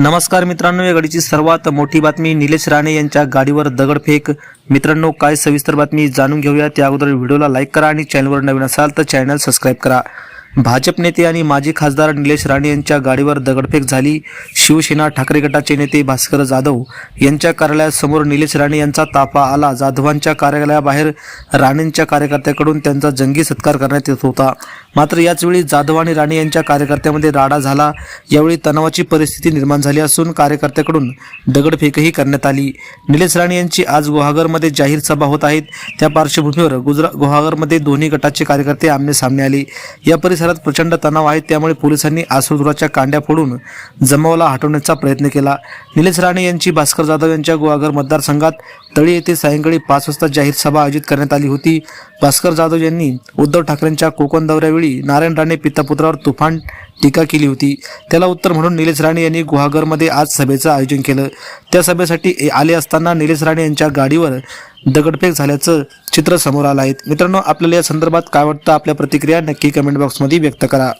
नमस्कार मित्रांनो या गाडीची सर्वात मोठी बातमी निलेश राणे यांच्या गाडीवर दगडफेक. मित्रांनो काय सविस्तर बातमी जाणून घेऊया. त्या अगोदर व्हिडिओला लाईक करा आणि चॅनलवर नवीन असाल तर चॅनल सबस्क्राईब करा. भाजप नेते आणि माजी खासदार निलेश राणे यांच्या गाडीवर दगडफेक झाली. शिवसेना ठाकरे गटाचे नेते भास्कर जाधव यांच्या कार्यालयासमोर निलेश राणे यांचा ताफा आला. जाधवांच्या कार्यालयाबाहेर राणेंच्या कार्यकर्त्याकडून त्यांचा जंगी सत्कार करण्यात येत होता. मात्र याचवेळी जाधव आणि राणे यांच्या कार्यकर्त्यामध्ये राडा झाला. यावेळी तणावाची परिस्थिती निर्माण झाली असून कार्यकर्त्याकडून दगडफेकही करण्यात आली. निलेश राणे यांची आज गुहागरमध्ये जाहीर सभा होत आहेत. त्या पार्श्वभूमीवर गुजरात गुहागरमध्ये दोन्ही गटाचे कार्यकर्ते आमने सामने आले. या परिसरात प्रचंड तणाव आहे. त्यामुळे पोलिसांनी आसुरधुराच्या कांड्या फोडून जमावाला हटवण्याचा प्रयत्न केला. निलेश राणे यांची भास्कर जाधव यांच्या गुहागर मतदारसंघात तळी येथे सायंकाळी पाच वाजता जाहीर सभा आयोजित करण्यात आली होती. भास्कर जाधव यांनी उद्धव ठाकरेंच्या कोकण दौऱ्यावेळी नारायण राणे पितापुत्रावर तुफान टीका केली होती. त्याला उत्तर म्हणून निलेश राणे यांनी गुहागरमध्ये आज सभेचं आयोजन केलं. त्या सभेसाठी ए- आले असताना निलेश राणे यांच्या गाडीवर दगडफेक झाल्याचं चित्र समोर आलं आहे. मित्रांनो आपल्याला या संदर्भात काय वाटतं? आपल्या प्रतिक्रिया नक्की कमेंट बॉक्समध्ये व्यक्त करा.